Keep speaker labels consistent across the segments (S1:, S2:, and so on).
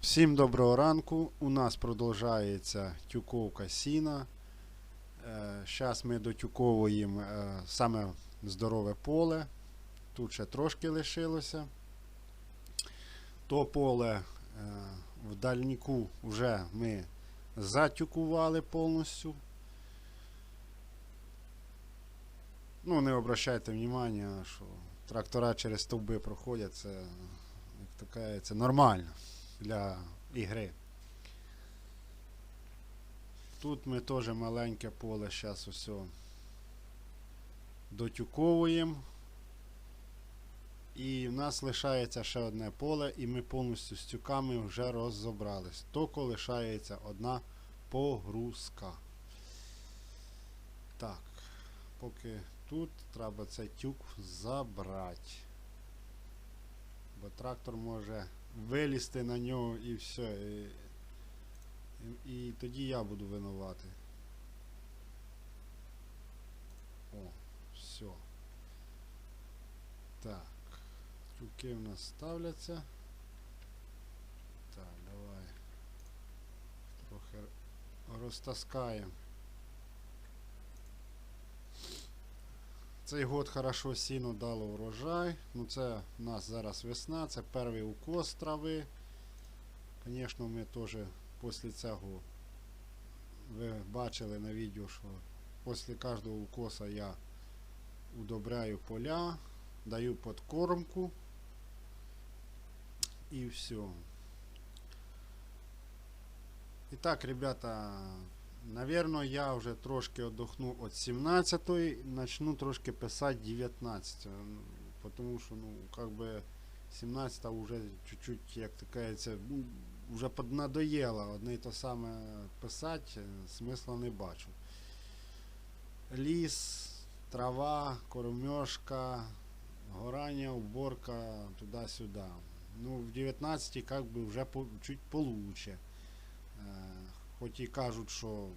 S1: Всім доброго ранку. У нас продовжується тюковка сіна. Зараз ми дотюковуємо е, саме здорове поле. Тут ще трошки лишилося. То поле е, в дальніку вже ми затюкували повністю. Ну, не обращайте внимання, що трактора через стовби проходять, це, як то кажеться, нормально для ігри. Тут ми теж маленьке поле зараз усе дотюковуємо. І в нас лишається ще одне поле, і ми повністю з тюками вже розібрались. Тільки лишається одна погрузка. Так, поки тут треба цей тюк забрати. Бо трактор може вилізти на нього і все. І, і, і тоді я буду винуватий. О, все. Так. Тюки в нас ставляться. Так, давай. Трохи розтаскаємо. Цей год хорошо сіно дало урожай. Ну це у нас зараз весна, це перший укос трави. Звісно, ми теж після цього ви бачили на відео, що після кожного укоса я удобряю поля, даю подкормку і все. І так, ребята, Наверно, я вже трошки отдохну від 17-ї, начну трошки писати 19 Потому що, ну, как би 17-та вже чуть-чуть, як кажеться, ну, вже поднадоєла одне і те саме писати, смисла не бачу. Ліс, трава, кормежка, горання, уборка, туди-сюди. Ну, в 19-й как би вже по, чуть получше. Е, Хоч і кажуть, що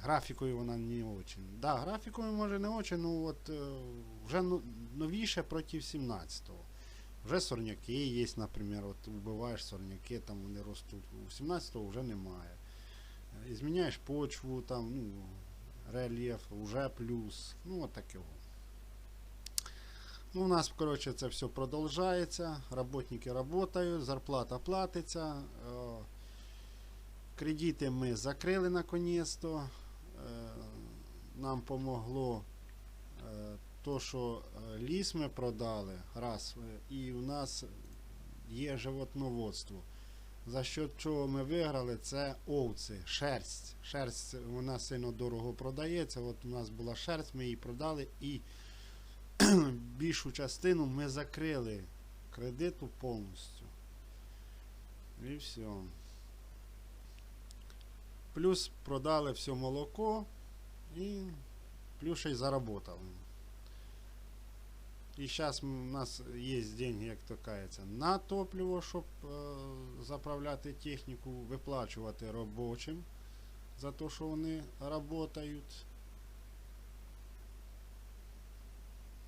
S1: графікою вона не очень. Да, графікою може не очень, ну от е, вже новіше проти 17-го. Вже сорняки є, наприклад, от вбиваєш сорняки, там вони ростуть. У 17-го вже немає. Е, Зміняєш почву, там, ну, рельєф, вже плюс. Ну, от таке. Ну, у нас, коротше, це все продовжується. Работники працюють, зарплата платиться. Кредити ми закрили наконець-то. Е, Нам помогло е, то, що е, ліс ми продали раз, і у нас є животноводство. За що чого ми виграли, це овці, шерсть. Шерсть вона сильно дорого продається. От у нас була шерсть, ми її продали і більшу частину ми закрили кредиту повністю. І все. Плюс продали все молоко і плюс ще й заработали. І зараз у нас є деньги, як то кажеться, на топливо, щоб е, заправляти техніку, виплачувати робочим за те, що вони працюють.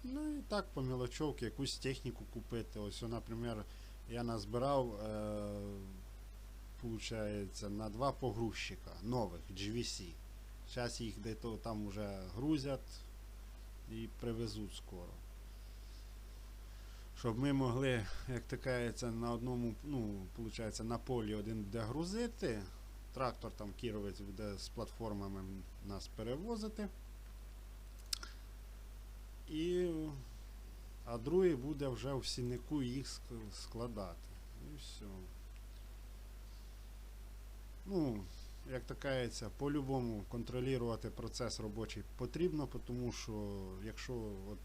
S1: Ну і так по мелочовці якусь техніку купити. Ось, наприклад, я назбирав. Е, получается, на два погрузчика нових GVC. Зараз їх десь там вже грузять і привезуть скоро. Щоб ми могли, як кажеться, на одному, ну, получається, на полі один буде грузити, трактор там кіровець буде з платформами нас перевозити. І, а другий буде вже в сіннику їх складати. І все. Ну, як то кажеться, по-любому контролювати процес робочий потрібно, тому що якщо от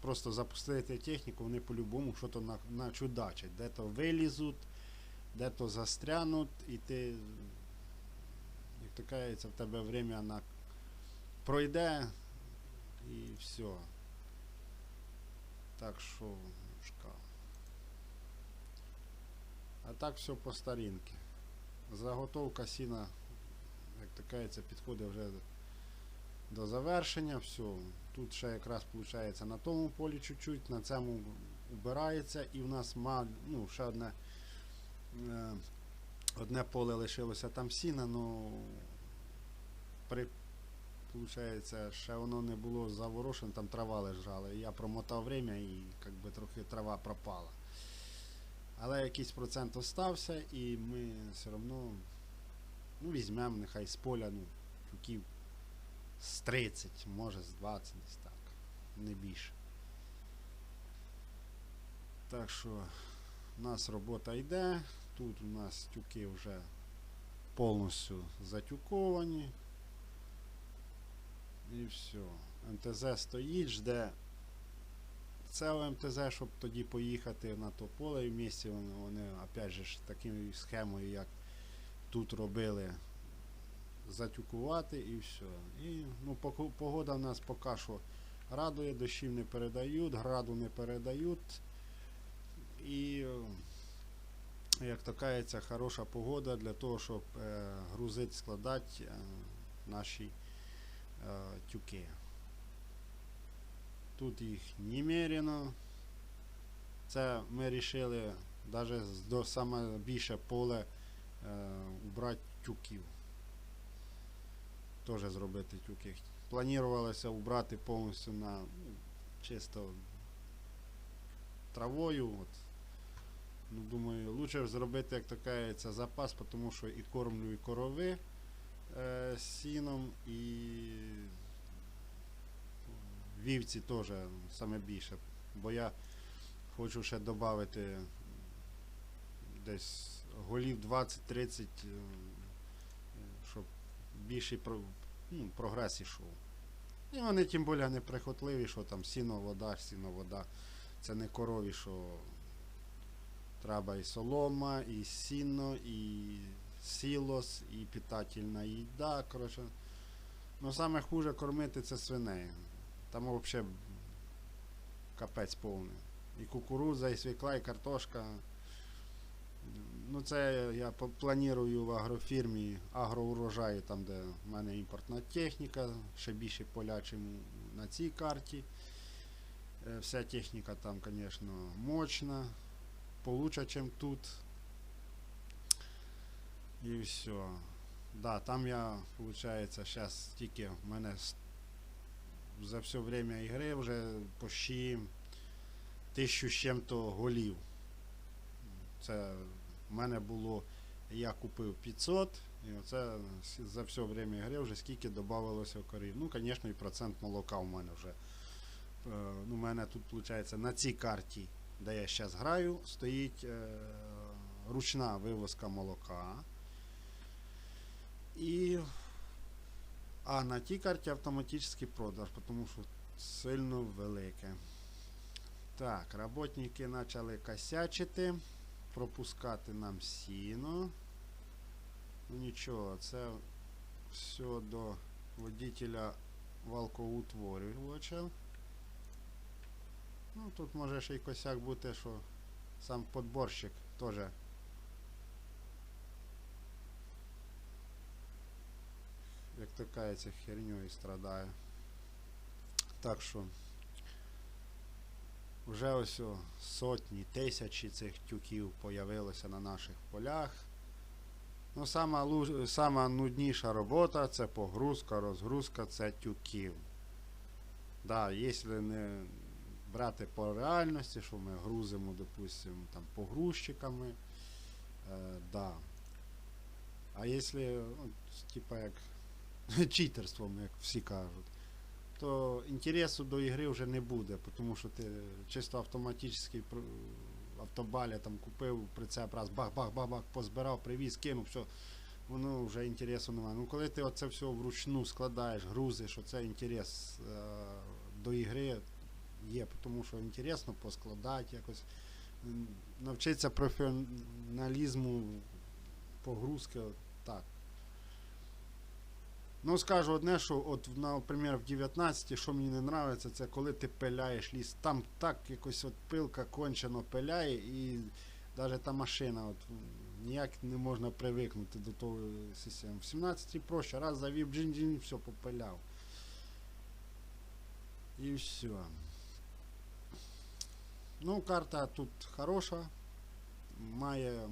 S1: просто запустити техніку, вони по-любому щось на, начудачать. Де-то вилізуть, де-то застрянуть, і ти, як то кажеться, в тебе время на пройде і все. Так що. А так все по старінки. Заготовка сіна, як то кажеться, підходить вже до завершення. Все. Тут ще якраз виходить на тому полі чуть-чуть, на цьому убирається і в нас ма, ну, ще одне Е, Одне поле лишилося там сіна, ну при, получається, ще воно не було заворошено, там трава лежала. Я промотав время і як би, трохи трава пропала. Але якийсь процент остався і ми все одно ну, візьмемо нехай з поля ну, тюків з 30, може з 20 десь так, не більше. Так що у нас робота йде. Тут у нас тюки вже повністю затюковані. І все. МТЗ стоїть, жде цього МТЗ, щоб тоді поїхати на то поле і в місті вони, вони опять же такою схемою, як тут робили, затюкувати і все. І ну, погода в нас поки що радує, дощів не передають, граду не передають. І як то кажеться, хороша погода для того, щоб е, грузити, складати е, наші е, тюки. Тут їх немерено. Це ми вирішили навіть до саме більше поле е, убрати тюків. Теж зробити тюки. Планувалося убрати повністю на ну, чисто травою. От. Ну, думаю, лучше зробити, як то кажеться, запас, тому що і кормлю, і корови е, сіном, і вівці теж саме більше. Бо я хочу ще додати десь голів 20-30, е, щоб більший ну, прогрес ішов. І вони тим більше не прихотливі, що там сіно, вода, сіно, вода. Це не корові, що треба і солома, і сіно, і сілос, і питательна їда. Коротше. Ну саме хуже кормити це свиней. Там взагалі капець повний. І кукурудза, і свікла, і картошка. Ну це я планую в агрофірмі агроурожаї, там де в мене імпортна техніка, ще більше поля, чим на цій карті. Е, Вся техніка там, звісно, мощна, получше, ніж тут. І все. Да, там я, виходить, зараз тільки в мене за все время ігри вже почти тисячу з чим-то голів. Це в мене було, я купив 500, і оце за все время ігри вже скільки додавалося корів. Ну, звісно, і процент молока в мене вже. Е, ну, у мене тут, виходить, на цій карті, де я зараз граю, стоїть е, ручна вивозка молока. І, а на тій карті автоматичний продаж, тому що сильно велике. Так, роботники почали косячити, пропускати нам сіно. Ну нічого, це все до водителя валкоутворювача. Ну, тут може ще й косяк бути, що сам подборщик теж як то кається, херньою страдає. Так що вже ось сотні, тисячі цих тюків появилося на наших полях. Ну, сама, сама нудніша робота це погрузка, розгрузка, це тюків. Да, якщо не брати по реальності, що ми грузимо, допустимо, там погрузчиками, е, да. А якщо, типа як читерством, як всі кажуть, то інтересу до ігри вже не буде, тому що ти чисто автоматичний пр- автобаля там купив, прицеп раз, бах-бах-бах-бах, позбирав, привіз, кинув, все. Воно вже інтересу немає. Ну коли ти оце все вручну складаєш, грузиш, оце інтерес е, до ігри є, тому що інтересно поскладати якось. Навчитися професіоналізму погрузки. Ну, скажу одне, що от, наприклад, в 19 що мені не подобається, це коли ти пиляєш ліс. Там так якось от пилка кончено пиляє і навіть та машина от, ніяк не можна привикнути до того системи. В 17 проще, раз завів джин-джин, все, попиляв. І все. Ну, карта тут хороша, має